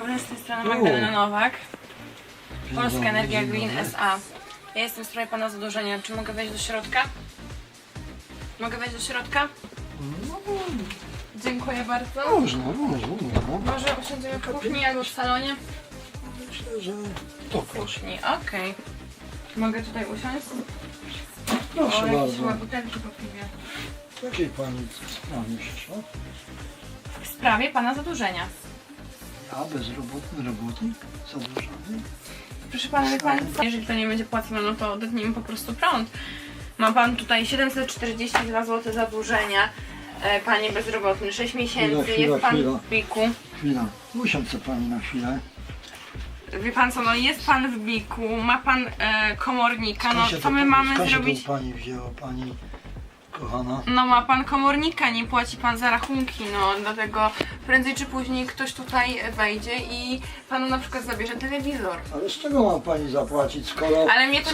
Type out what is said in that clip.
dobry, z tej strony. Magdalena Nowak. Polska Energia Green. S.A. Ja jestem w sprawie pana zadłużenia. Czy mogę wejść do środka? Mogę wejść do środka? No, Dziękuję bardzo. można, można, można. Może usiądziemy w kuchni albo w salonie? Myślę, że to proszę. kuchni, okej. Mogę tutaj usiąść? Proszę o, jakieś bardzo. butelki po piwie. Jakiej pani? W sprawie pana zadłużenia. Ja bezrobotny robotnik? Zadłużony? Proszę pana, wie pan, jeżeli to nie będzie płacone, no to odetniemy po prostu prąd. Ma pan tutaj 742 zł zadłużenia. E, Panie bezrobotny, 6 miesięcy, Chwila, chwila, jest pan chwila. w biku. Chwila, usiądźcie pani na chwilę. Wie pan co, no jest pan w biku, ma pan e, komornika, no Skąd się co to- my mamy skąd się zrobić? pani wzięła, pani kochana? No ma pan komornika, nie płaci pan za rachunki, no dlatego prędzej czy później ktoś tutaj wejdzie i panu na przykład zabierze telewizor. Ale z czego ma pani zapłacić, skoro... Ale mnie to